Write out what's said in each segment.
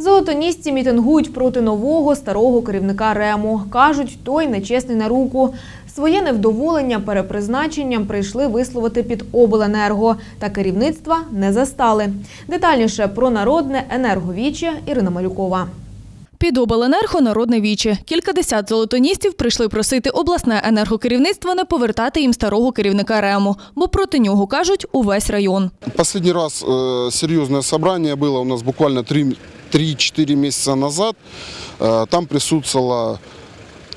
Золотонісці мітингують проти нового старого керівника РЕМу. Кажуть, той нечесний на руку. Своє невдоволення перепризначенням прийшли висловити під обленерго та керівництва не застали. Детальніше про народне енерговіче Ірина Малюкова. Під обленерго народне віче. Кількадесят золотоністів прийшли просити обласне енергокерівництво не повертати їм старого керівника РЕМу, бо проти нього кажуть увесь район. Последний раз э, серьезное собрание было у нас буквально 3 3-4 месяца назад. Э, там присутствовало,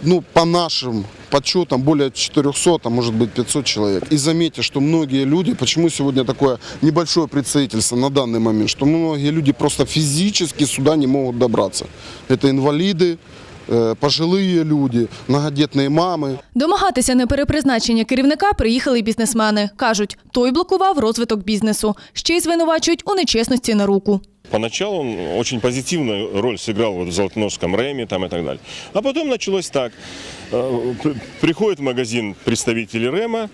ну, по нашим подсчетам, более 400, а может быть 500 человек. И заметьте, что многие люди, почему сегодня такое небольшое представительство на данный момент, что многие люди просто физически сюда не могут добраться. Это инвалиды, э, пожилые люди, многодетные мамы. Домагатися неперепризначення керівника приїхали й бізнесмени. Кажуть, той блокував розвиток бізнесу. Ще й звинувачують у нечесності на руку. Поначалу он очень позитивную роль сыграл вот в Золотоносском РЭМе там и так далее. А потом началось так. Э, при- Приходит в магазин представители РЭМа,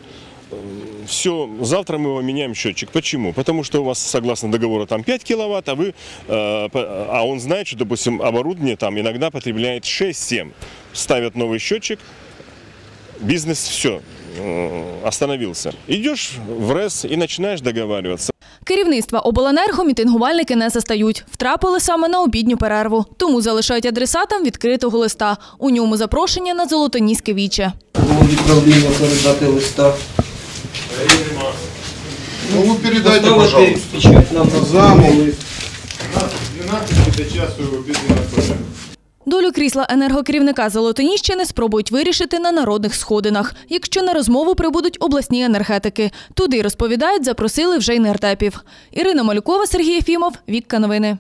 все, завтра мы вам меняем счетчик. Почему? Потому что у вас, согласно договору, там 5 киловатт, а, вы, э, а он знает, что, допустим, оборудование там иногда потребляет 6-7. Ставят новый счетчик, бизнес все, остановился. Идешь в РЭС и начинаешь договариваться. Керівництва обленерго мітингувальники не застають. Втрапили саме на обідню перерву. Тому залишають адресатам відкритого листа. У ньому запрошення на золотоніське віче. Відправління передати листа. Ну, вы передайте, пожалуйста. на лист. 12 часу обіднього перерву. Долю крісла енергокерівника Золотоніщини спробують вирішити на народних сходинах, якщо на розмову прибудуть обласні енергетики. Туди розповідають, запросили вже й нертепів. Ірина Малюкова, Сергій Ефімов, Вікка Новини.